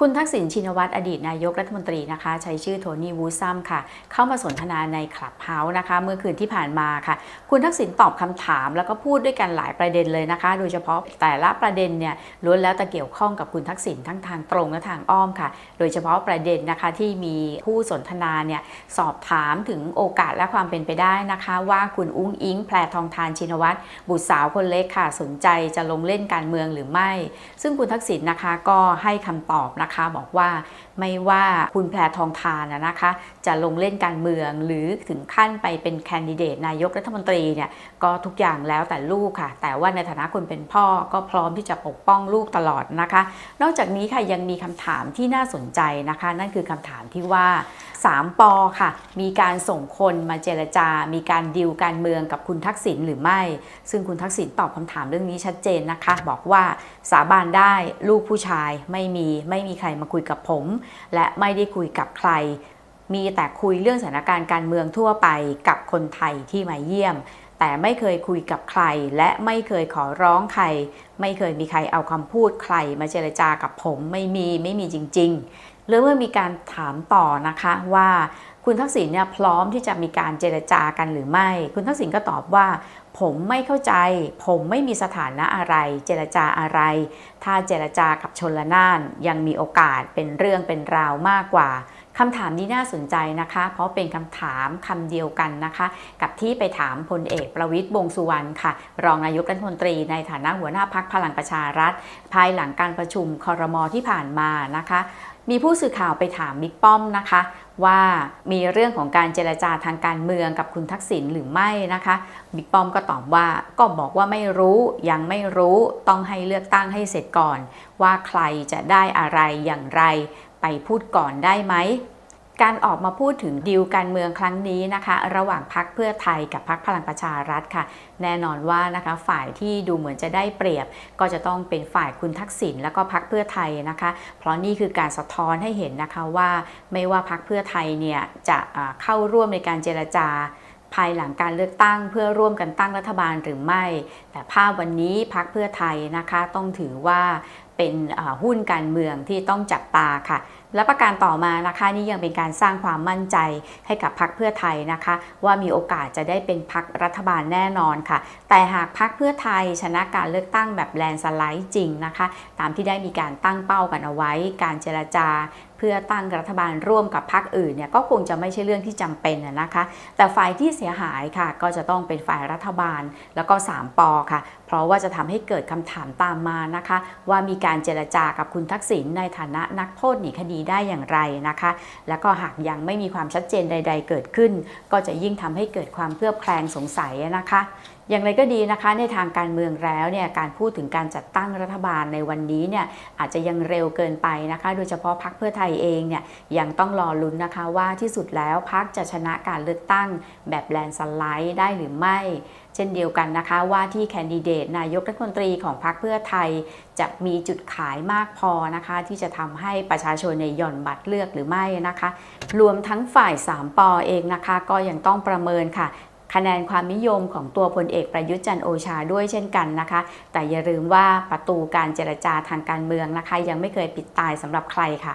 คุณทักษิณชินวัตรอดีตนายกรัฐมนตรีนะคะ ใช้ชื่อโทนี่วูซัมค่ะ เข้ามาสนทนาในคลับเฮาส์นะคะ เมื่อคืนที่ผ่านมาค่ะ คุณทักษิณตอบคำถามแล้วก็พูดด้วยกันหลายประเด็นเลยนะคะ โดยเฉพาะแต่ละประเด็นเนี่ยล้วนแล้วแต่เกี่ยวข้องกับคุณทักษิณทั้งทางตรงและทางอ้อมค่ะ โดยเฉพาะประเด็นนะคะที่มีผู้สนทนาเนี่ยสอบถามถึงโอกาสและความเป็นไปได้นะคะ ว่าคุณอุ้งอิงแพรทองทานชินวัตรบุตรสาวคนเล็กค่ะ สนใจจะลงเล่นการเมืองหรือไม่ ซึ่งคุณทักษิณนะคะก็ให้คำตอบนะคะ บอกว่าไม่ว่าคุณแพรทองทานนะคะ จะลงเล่นการเมืองหรือถึงขั้นไปเป็นแคนดิเดตนายกรัฐมนตรีเนี่ยก็ทุกอย่างแล้วแต่ลูกค่ะ แต่ว่าในฐานะคนเป็นพ่อก็พร้อมที่จะปกป้องลูกตลอดนะคะ นอกจากนี้ค่ะยังมีคำถามที่น่าสนใจนะคะ นั่นคือคำถามที่ว่า 3ปอค่ะ มีการส่งคนมาเจรจา มีการดิวการเมืองกับคุณทักษิณหรือไม่ ซึ่งคุณทักษิณตอบคำถามเรื่องนี้ชัดเจนนะคะ บอกว่าสาบานได้ลูกผู้ชายไม่มีไม่มีใครมาคุยกับผม และไม่ได้คุยกับใคร มีแต่คุยเรื่องสถานการณ์การเมืองทั่วไปกับคนไทยที่มาเยี่ยม แต่ไม่เคยคุยกับใคร และไม่เคยขอร้องใคร ไม่เคยมีใครเอาคำพูดใคร มาเจรจากับผมไม่มีไม่มีจริงๆ หรือเมื่อมีการถามต่อนะคะว่าคุณทักษิณเนี่ยพร้อมที่จะมีการเจรจากันหรือไม่ คุณทักษิณก็ตอบว่า ผมไม่เข้าใจ ผมไม่มีสถานะอะไร เจรจาอะไร ถ้าเจรจากับชนละนานยังมีโอกาสเป็นเรื่องเป็นราวมากกว่า คำถามนี้น่าสนใจนะคะ เพราะเป็นคำถามคำเดียวกันนะคะ กับที่ไปถามพลเอกประวิตยวงสุวรรณค่ะ รองนายกรัฐมนตรีในฐานะหัวหน้าพักพลังประชารัฐ ภายหลังการประชุมคอรมอที่ผ่านมานะคะ มีผู้สื่อข่าวไปถามบิ๊กป้อมนะคะ ว่ามีเรื่องของการเจรจาทางการเมืองกับคุณทักษิณหรือไม่นะคะบิ๊กป้อมก็ตอบว่าก็บอกว่าไม่รู้ยังไม่รู้ต้องให้เลือกตั้งให้เสร็จก่อน ว่าใครจะได้อะไรอย่างไร ไปพูดก่อนได้ไหมการออกมาพูดถึงดีลการเมืองครั้งนี้นะคะ ระหว่างพักเพื่อไทยกับพักพลังประชารัฐค่ะ แน่นอนว่านะคะฝ่ายที่ดูเหมือนจะได้เปรียบ ก็จะต้องเป็นฝ่ายคุณทักษิณแล้วก็พักเพื่อไทยนะคะ เพราะนี่คือการสะท้อนให้เห็นนะคะว่าไม่ว่าพักเพื่อไทยเนี่ยจะเข้าร่วมในการเจรจาภายหลังการเลือกตั้งเพื่อร่วมกันตั้งรัฐบาลหรือไม่ แต่ภาพวันนี้พักเพื่อไทยนะคะ ต้องถือว่า เป็นหุ้นการเมืองที่ต้องจับตาค่ะ และประการต่อมานะคะนี่ยังเป็นการสร้างความมั่นใจให้กับพักเพื่อไทยนะคะ ว่ามีโอกาสจะได้เป็นพักรัฐบาลแน่นอนค่ะ แต่หากพักเพื่อไทยชนะการเลือกตั้งแบบแลนสไลด์จริงนะคะ ตามที่ได้มีการตั้งเป้ากันเอาไว้ การเจรจาเพื่อตั้งรัฐบาลร่วมกับพรรคอื่นเนี่ยก็คงจะไม่ใช่เรื่องที่จำเป็นนะคะ แต่ฝ่ายที่เสียหายค่ะ ก็จะต้องเป็นฝ่ายรัฐบาลแล้วก็ 3ปอค่ะ เพราะว่าจะทำให้เกิดคำถามตามมานะคะ ว่ามีการเจรจากับคุณทักษิณในฐานะนักโทษหนีคดีได้อย่างไรนะคะ แล้วก็หากยังไม่มีความชัดเจนใด ๆ เกิดขึ้น ก็จะยิ่งทำให้เกิดความเคลือบแคลงสงสัยนะคะอย่างไรก็ดีนะคะในทางการเมืองแล้วเนี่ยการพูดถึงการจัดตั้งรัฐบาลในวันนี้เนี่ยอาจจะยังเร็วเกินไปนะคะ โดยเฉพาะพรรคเพื่อไทยเองเนี่ยยังต้องรอลุ้นนะคะว่าที่สุดแล้วพรรคจะชนะการเลือกตั้งแบบแลนสไลด์ได้หรือไม่ เช่นเดียวกันนะคะว่าที่แคนดิเดตนายกรัฐมนตรีของพรรคเพื่อไทย จะมีจุดขายมากพอนะคะ ที่จะทำให้ประชาชนในหย่อนบัตรเลือกหรือไม่นะคะ รวมทั้งฝ่าย 3ปอเองนะคะ ก็ยังต้องประเมินค่ะ คะแนนความนิยมของตัวพลเอกประยุทธ์จันโอชาด้วยเช่นกันนะคะ แต่อย่าลืมว่าประตูการเจรจาทางการเมืองนะคะ ยังไม่เคยปิดตายสำหรับใครค่ะ